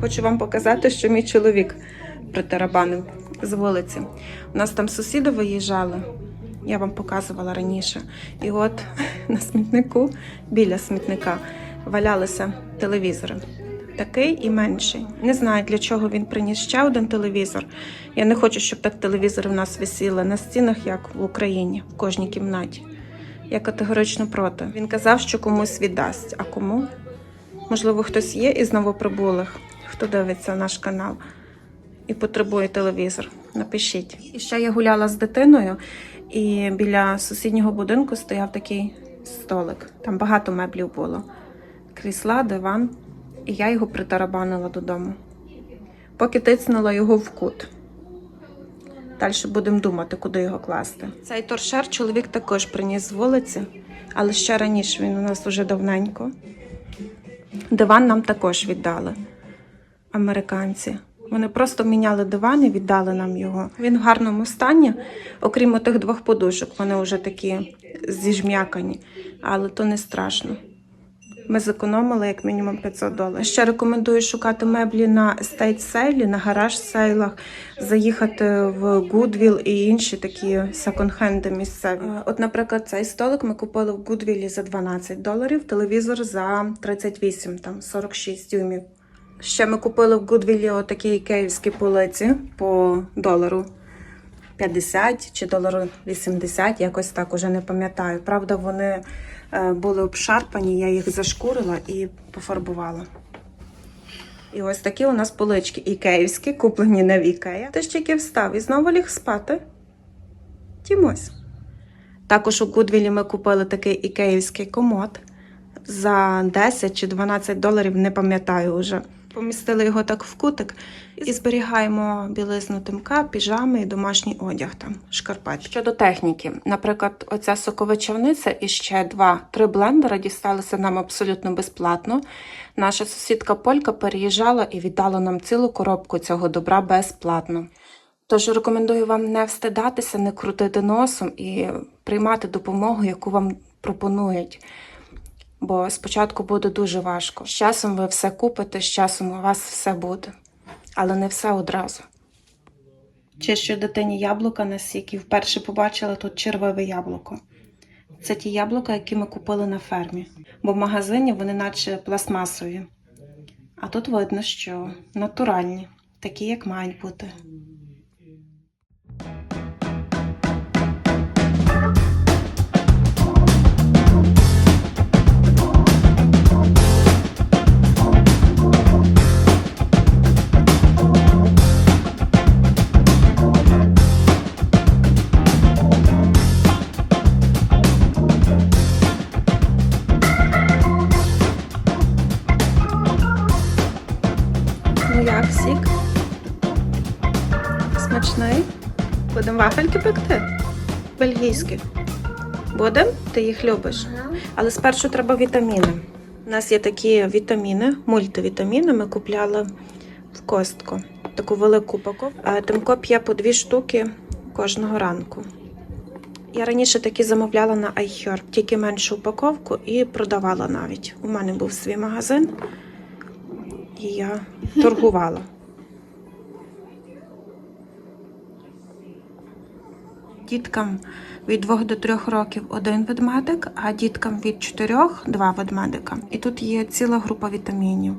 хочу вам показати, що мій чоловік притарабанив з вулиці. У нас там сусіди виїжджали. Я вам показувала раніше. І от на смітнику, біля смітника, валялися телевізори. Такий і менший. Не знаю, для чого він приніс ще один телевізор. Я не хочу, щоб так телевізори в нас висіли на стінах, як в Україні, в кожній кімнаті. Я категорично проти. Він казав, що комусь віддасть. А кому? Можливо, хтось є із новоприбулих, хто дивиться наш канал і потребує телевізор. Напишіть. І ще я гуляла з дитиною, і біля сусіднього будинку стояв такий столик. Там багато меблів було. Крісла, диван, і я його притарабанила додому. Поки тицнула його в кут. Далі будемо думати, куди його класти. Цей торшер чоловік також приніс з вулиці, але ще раніше він у нас уже давненько. Диван нам також віддали. Американці. Вони просто міняли диван і віддали нам його. Він в гарному стані, окрім тих двох подушок. Вони вже такі зіжм'якані, але то не страшно. Ми зекономили як мінімум 500 доларів. Ще рекомендую шукати меблі на естейт сейлі, на гараж сейлах, заїхати в Goodwill і інші такі секонд-хенди місцеві. Е, От, наприклад, цей столик ми купили в Goodwill за 12 доларів, телевізор за 38, там 46 дюймів. Ще ми купили в Goodwill отакі київські полиці по долару 50 чи долару 80, якось так уже не пам'ятаю. Правда, вони е, були обшарпані, я їх зашкурила і пофарбувала. І ось такі у нас полички ікеївські, куплені на Вікея. Ти ж тільки встав і знову ліг спати. Тімось. Також у Гудвілі ми купили такий ікеївський комод за 10 чи 12 доларів, не пам'ятаю вже. Помістили його так в кутик і зберігаємо білизну тимка, піжами і домашній одяг там, шкарпетки. Щодо техніки, наприклад, оця соковичавниця і ще два-три блендера дісталися нам абсолютно безплатно. Наша сусідка Полька переїжджала і віддала нам цілу коробку цього добра безплатно. Тож рекомендую вам не встидатися, не крутити носом і приймати допомогу, яку вам пропонують. Бо спочатку буде дуже важко. З часом ви все купите, з часом у вас все буде, але не все одразу. Чищу дитині яблука на сік вперше побачила тут червиве яблуко. Це ті яблука, які ми купили на фермі, бо в магазині вони наче пластмасові. А тут видно, що натуральні, такі, як мають бути. Як сік? Смачний? Будемо вафельки пекти? Бельгійські. Будем? Ти їх любиш. Але спершу треба вітаміни. У нас є такі вітаміни, мультивітаміни. Ми купляли в костку. Таку велику упаковку. Тимко п'є по дві штуки кожного ранку. Я раніше такі замовляла на iHerb, тільки меншу упаковку і продавала навіть. У мене був свій магазин, і я торгувала. Діткам від 2 до 3 років один ведмедик, а діткам від 4 два ведмедика. І тут є ціла група вітамінів: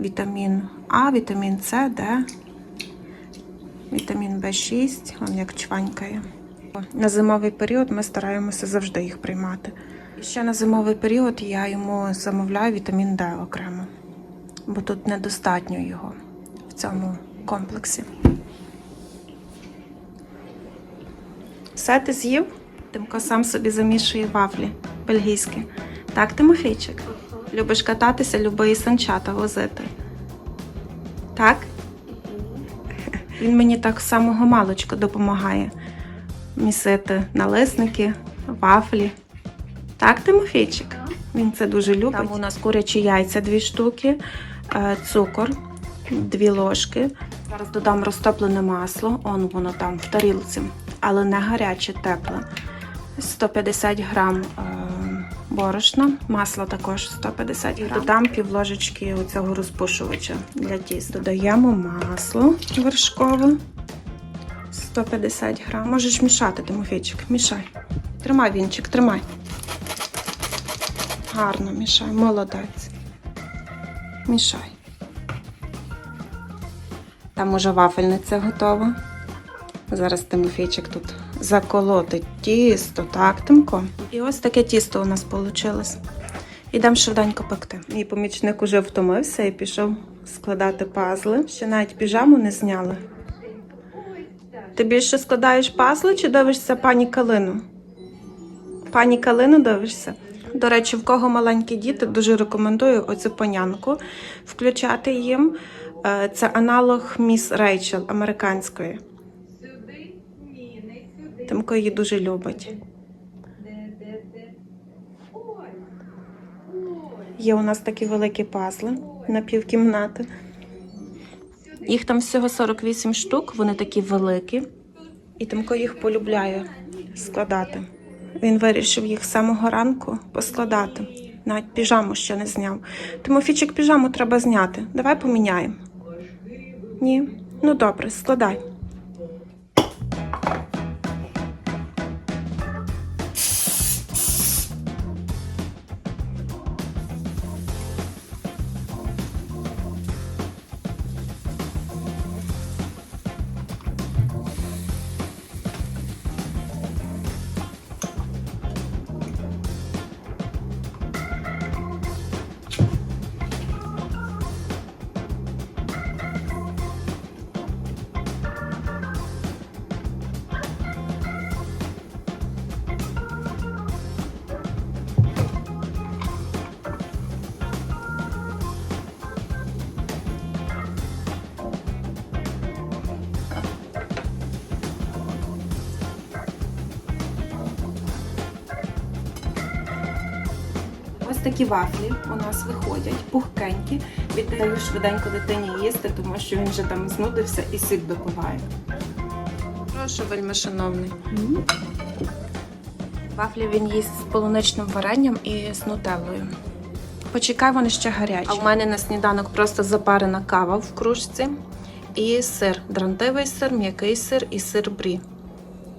вітамін А, вітамін С, Д, вітамін В6, он як чванькає. На зимовий період ми стараємося завжди їх приймати. І ще на зимовий період я йому замовляю вітамін Д окремо, бо тут недостатньо його в цьому комплексі. Все ти з'їв? Тимко сам собі замішує вафлі бельгійські. Так, Тимофійчик? Любиш кататися, любої санчата возити. Так? Він мені так самого маличка допомагає місити налисники, вафлі. Так, Тимофійчик? Він це дуже любить. Там у нас курячі яйця дві штуки, цукор, дві ложки. Зараз додам розтоплене масло, он воно там в тарілці, але не гаряче, тепле. 150 грам е, борошна, масло також 150 грам. Додам пів ложечки оцього розпушувача для тіст. Додаємо масло вершкове 150 грам. Можеш мішати, Тимофійчик, мішай. Тримай вінчик, тримай. Гарно мішай, молодець. Мішай. Там уже вафельниця готова. Зараз Тимофійчик тут заколотить тісто, так, Тимко? І ось таке тісто у нас вийшло. Ідемо швиденько пекти. Мій помічник уже втомився і пішов складати пазли. Ще навіть піжаму не зняли. Ти більше складаєш пазли чи дивишся пані Калину? Пані Калину дивишся? До речі, в кого маленькі діти, дуже рекомендую оцю панянку включати їм. Е, Це аналог міс Рейчел американської. Тимко її дуже любить. Є у нас такі великі пазли на півкімнати. Їх там всього 48 штук, вони такі великі. І Тимко їх полюбляє складати. Він вирішив їх з самого ранку поскладати. Навіть піжаму ще не зняв. Тимофійчик, піжаму треба зняти. Давай поміняємо. Ні. Ну добре, складай. Такі вафлі у нас виходять, пухкенькі. Віддаю швиденько дитині їсти, тому що він вже там знудився і сік допиває. Прошу, вельми шановний. Вафлі він їсть з полуничним варенням і з нутеллою. Почекай, вони ще гарячі. А в мене на сніданок просто запарена кава в кружці і сир. Дрантивий сир, м'який сир і сир брі.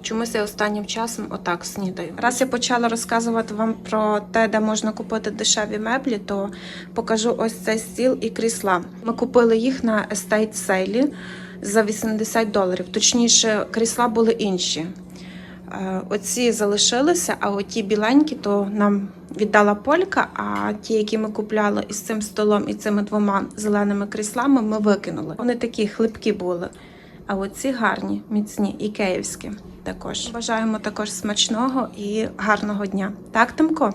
Чомусь я останнім часом отак снідаю. Раз я почала розказувати вам про те, де можна купити дешеві меблі, то покажу ось цей стіл і крісла. Ми купили їх на естейт сейлі за 80 доларів. Точніше, крісла були інші. Е, Оці залишилися, а оті біленькі, то нам віддала полька. А ті, які ми купляли із цим столом і цими двома зеленими кріслами, ми викинули. Вони такі хлипкі були. А оці гарні, міцні і київські також. Бажаємо також смачного і гарного дня. Так, Тимко?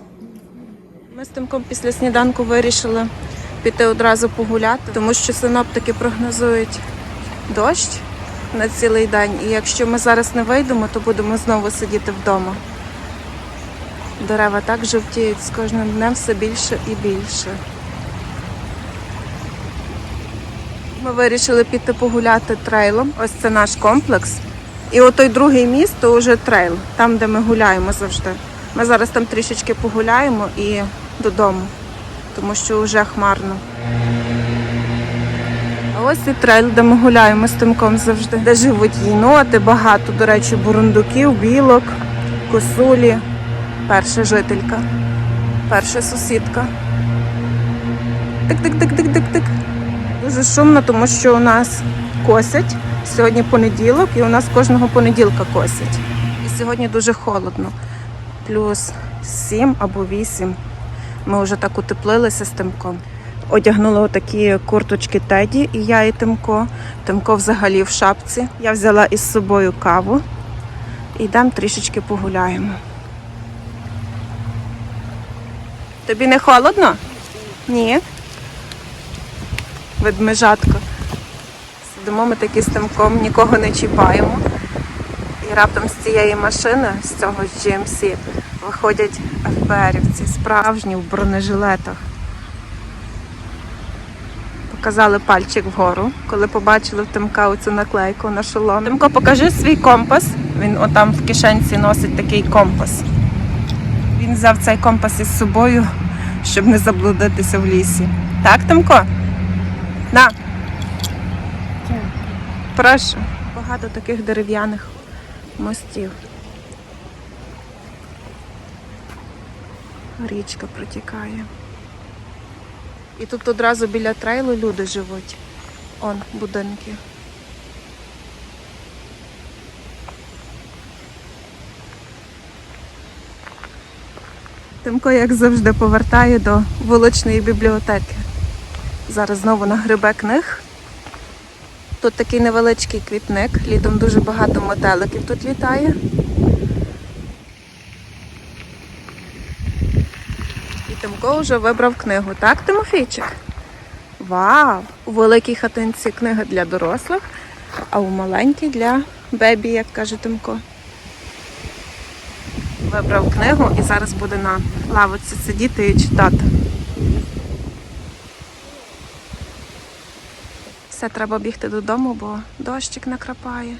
Ми з Тимком після сніданку вирішили піти одразу погуляти, тому що синоптики прогнозують дощ на цілий день. І якщо ми зараз не вийдемо, то будемо знову сидіти вдома. Дерева так жовтіють з кожним днем все більше і більше. Ми вирішили піти погуляти трейлом. Ось це наш комплекс. І отой другий міст то вже трейл, там, де ми гуляємо завжди. Ми зараз там трішечки погуляємо і додому, тому що вже хмарно. А ось і трейл, де ми гуляємо з Тимком завжди, де живуть єноти, багато, до речі, бурундуків, білок, косулі. Перша жителька, перша сусідка. Тик-тик-тик-тик-тик-тик. Дуже шумно, тому що у нас косять. Сьогодні понеділок, і у нас кожного понеділка косять. І сьогодні дуже холодно. Плюс 7 або 8. Ми вже так утеплилися з Тимком. Одягнула отакі курточки Теді, і я і Тимко. Тимко взагалі в шапці. Я взяла із собою каву. І йдемо трішечки погуляємо. Тобі не холодно? Ні. Ведмежатко. Сидимо ми такі з тимком, нікого не чіпаємо. І раптом з цієї машини, з цього GMC, виходять ФБРівці, справжні в бронежилетах. Показали пальчик вгору, коли побачили в Тимка оцю наклейку на шолом. Тимко, покажи свій компас. Він отам в кишенці носить такий компас. Він взяв цей компас із собою, щоб не заблудитися в лісі. Так, Тимко? На. Прошу. Багато таких дерев'яних мостів. Річка протікає. І тут одразу біля трейлу люди живуть. Он будинки. Тимко, як завжди, повертає до вуличної бібліотеки. Зараз знову нагребе книг. Тут такий невеличкий квітник. Літом дуже багато метеликів тут літає. І Тимко вже вибрав книгу, так, Тимофійчик? Вау! У великій хатинці книга для дорослих, а у маленькій для бебі, як каже Тимко. Вибрав книгу і зараз буде на лавиці сидіти і читати. Все, треба бігти додому, бо дощик накрапає.